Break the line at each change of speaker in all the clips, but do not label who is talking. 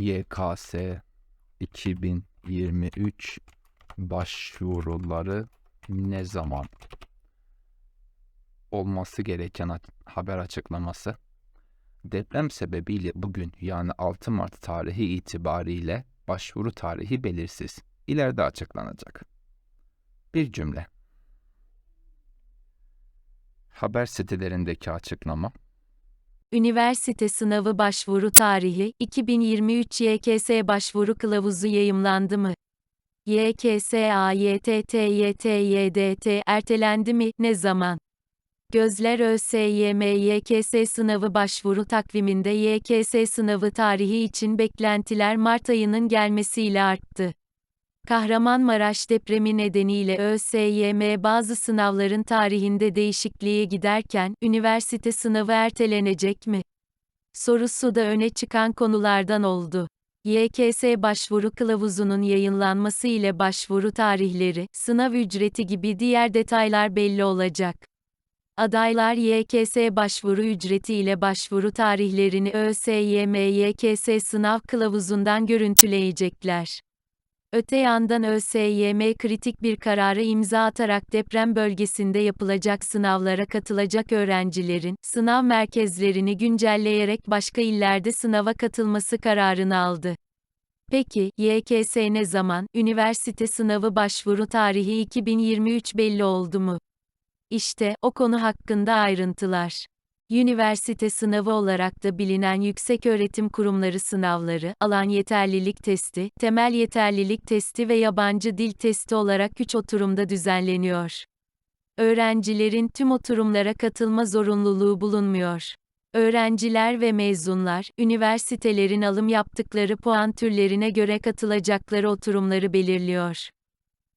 YKS 2023 başvuruları ne zaman olması gereken haber açıklaması deprem sebebiyle bugün yani 6 Mart tarihi itibariyle başvuru tarihi belirsiz. İleride açıklanacak. Bir cümle. Haber sitelerindeki açıklama
Üniversite sınavı başvuru tarihi 2023 YKS başvuru kılavuzu yayımlandı mı? YKS AYTT YTYDT ertelendi mi? Ne zaman? Gözler ÖSYM YKS sınavı başvuru takviminde YKS sınavı tarihi için beklentiler Mart ayının gelmesiyle arttı. Kahramanmaraş depremi nedeniyle ÖSYM bazı sınavların tarihinde değişikliğe giderken, üniversite sınavı ertelenecek mi? Sorusu da öne çıkan konulardan oldu. YKS başvuru kılavuzunun yayınlanması ile başvuru tarihleri, sınav ücreti gibi diğer detaylar belli olacak. Adaylar YKS başvuru ücreti ile başvuru tarihlerini ÖSYM YKS sınav kılavuzundan görüntüleyecekler. Öte yandan ÖSYM kritik bir kararı imza atarak deprem bölgesinde yapılacak sınavlara katılacak öğrencilerin, sınav merkezlerini güncelleyerek başka illerde sınava katılması kararını aldı. Peki, YKS ne zaman, üniversite sınavı başvuru tarihi 2023 belli oldu mu? İşte, o konu hakkında ayrıntılar. Üniversite sınavı olarak da bilinen yükseköğretim kurumları sınavları, alan yeterlilik testi, temel yeterlilik testi ve yabancı dil testi olarak 3 oturumda düzenleniyor. Öğrencilerin tüm oturumlara katılma zorunluluğu bulunmuyor. Öğrenciler ve mezunlar, üniversitelerin alım yaptıkları puan türlerine göre katılacakları oturumları belirliyor.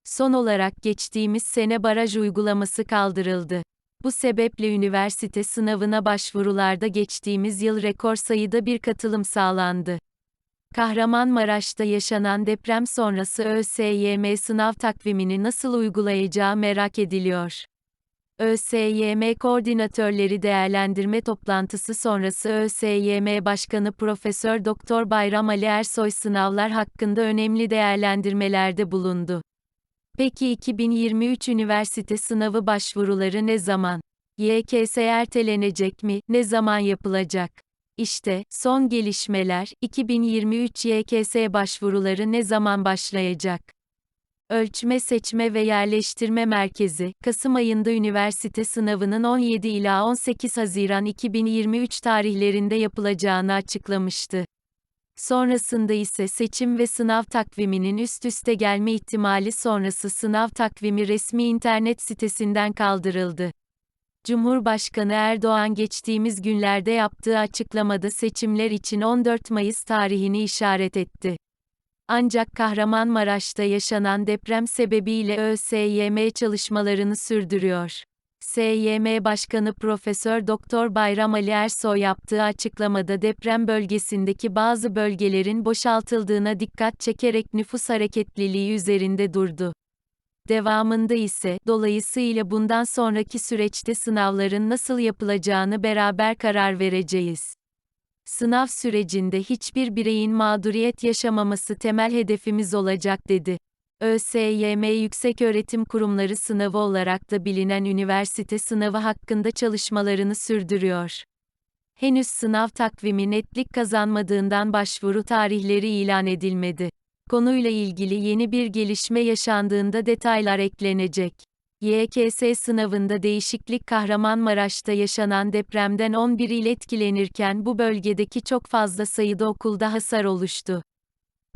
Son olarak geçtiğimiz sene baraj uygulaması kaldırıldı. Bu sebeple üniversite sınavına başvurularda geçtiğimiz yıl rekor sayıda bir katılım sağlandı. Kahramanmaraş'ta yaşanan deprem sonrası ÖSYM sınav takvimini nasıl uygulayacağı merak ediliyor. ÖSYM koordinatörleri değerlendirme toplantısı sonrası ÖSYM Başkanı Profesör Doktor Bayram Ali Ersoy sınavlar hakkında önemli değerlendirmelerde bulundu. Peki 2023 üniversite sınavı başvuruları ne zaman? YKS ertelenecek mi? Ne zaman yapılacak? İşte, son gelişmeler, 2023 YKS başvuruları ne zaman başlayacak? Ölçme Seçme ve Yerleştirme Merkezi, Kasım ayında üniversite sınavının 17 ila 18 Haziran 2023 tarihlerinde yapılacağını açıklamıştı. Sonrasında ise seçim ve sınav takviminin üst üste gelme ihtimali sonrası sınav takvimi resmi internet sitesinden kaldırıldı. Cumhurbaşkanı Erdoğan geçtiğimiz günlerde yaptığı açıklamada seçimler için 14 Mayıs tarihini işaret etti. Ancak Kahramanmaraş'ta yaşanan deprem sebebiyle ÖSYM çalışmalarını sürdürüyor. SYM Başkanı Profesör Doktor Bayram Ali Ersoy yaptığı açıklamada deprem bölgesindeki bazı bölgelerin boşaltıldığına dikkat çekerek nüfus hareketliliği üzerinde durdu. Devamında ise, dolayısıyla bundan sonraki süreçte sınavların nasıl yapılacağını beraber karar vereceğiz. Sınav sürecinde hiçbir bireyin mağduriyet yaşamaması temel hedefimiz olacak dedi. ÖSYM Yükseköğretim Kurumları sınavı olarak da bilinen üniversite sınavı hakkında çalışmalarını sürdürüyor. Henüz sınav takvimi netlik kazanmadığından başvuru tarihleri ilan edilmedi. Konuyla ilgili yeni bir gelişme yaşandığında detaylar eklenecek. YKS sınavında değişiklik Kahramanmaraş'ta yaşanan depremden 11 il etkilenirken bu bölgedeki çok fazla sayıda okulda hasar oluştu.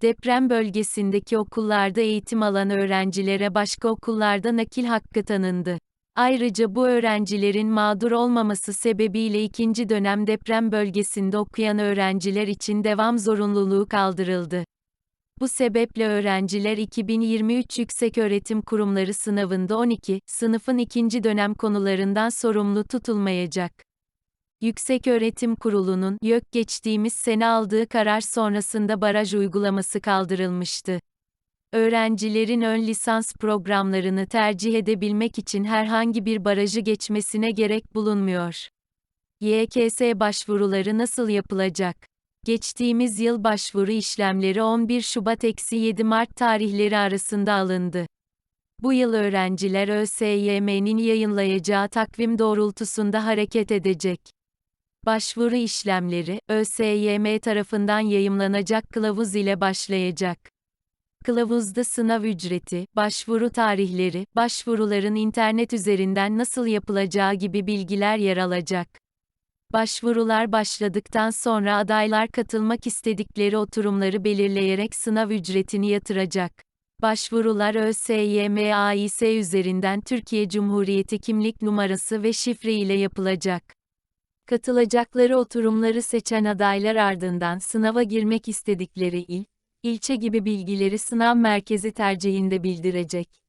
Deprem bölgesindeki okullarda eğitim alan öğrencilere başka okullarda nakil hakkı tanındı. Ayrıca bu öğrencilerin mağdur olmaması sebebiyle ikinci dönem deprem bölgesinde okuyan öğrenciler için devam zorunluluğu kaldırıldı. Bu sebeple öğrenciler 2023 Yükseköğretim Kurumları sınavında 12 sınıfın ikinci dönem konularından sorumlu tutulmayacak. Yükseköğretim Kurulu'nun YÖK geçtiğimiz sene aldığı karar sonrasında baraj uygulaması kaldırılmıştı. Öğrencilerin ön lisans programlarını tercih edebilmek için herhangi bir barajı geçmesine gerek bulunmuyor. YKS başvuruları nasıl yapılacak? Geçtiğimiz yıl başvuru işlemleri 11 Şubat-7 Mart tarihleri arasında alındı. Bu yıl öğrenciler ÖSYM'nin yayınlayacağı takvim doğrultusunda hareket edecek. Başvuru işlemleri, ÖSYM tarafından yayımlanacak kılavuz ile başlayacak. Kılavuzda sınav ücreti, başvuru tarihleri, başvuruların internet üzerinden nasıl yapılacağı gibi bilgiler yer alacak. Başvurular başladıktan sonra adaylar katılmak istedikleri oturumları belirleyerek sınav ücretini yatıracak. Başvurular ÖSYM AİS üzerinden Türkiye Cumhuriyeti kimlik numarası ve şifre ile yapılacak. Katılacakları oturumları seçen adaylar ardından sınava girmek istedikleri il, ilçe gibi bilgileri sınav merkezi tercihinde bildirecek.